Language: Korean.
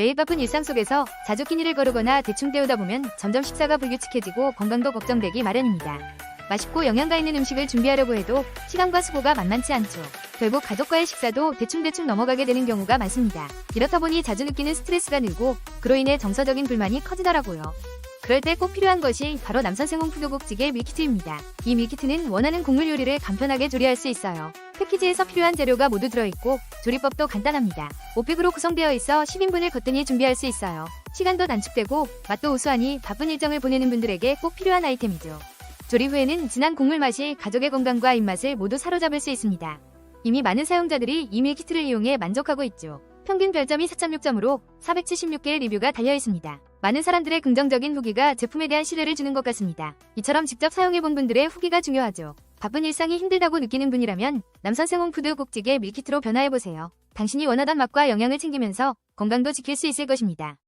매일 바쁜 일상 속에서 자주 끼니를 거르거나 대충 때우다 보면 점점 식사가 불규칙해지고 건강도 걱정되기 마련입니다. 맛있고 영양가 있는 음식을 준비하려고 해도 시간과 수고가 만만치 않죠. 결국 가족과의 식사도 대충대충 넘어가게 되는 경우가 많습니다. 이렇다 보니 자주 느끼는 스트레스가 늘고 그로 인해 정서적인 불만이 커지더라고요. 그럴 때 꼭 필요한 것이 바로 남선생홍 푸드국찌개 밀키트입니다. 이 밀키트는 원하는 국물 요리를 간편하게 조리할 수 있어요. 패키지에서 필요한 재료가 모두 들어있고 조리법도 간단합니다. 5팩으로 구성되어 있어 10인분을 거뜬히 준비할 수 있어요. 시간도 단축되고 맛도 우수하니 바쁜 일정을 보내는 분들에게 꼭 필요한 아이템이죠. 조리 후에는 진한 국물 맛이 가족의 건강과 입맛을 모두 사로잡을 수 있습니다. 이미 많은 사용자들이 이 밀키트를 이용해 만족하고 있죠. 평균 별점이 4.6점으로 476개의 리뷰가 달려 있습니다. 많은 사람들의 긍정적인 후기가 제품에 대한 신뢰를 주는 것 같습니다. 이처럼 직접 사용해본 분들의 후기가 중요하죠. 바쁜 일상이 힘들다고 느끼는 분이라면 남선생홍 푸드 국찌개 밀키트로 변화해보세요. 당신이 원하던 맛과 영양을 챙기면서 건강도 지킬 수 있을 것입니다.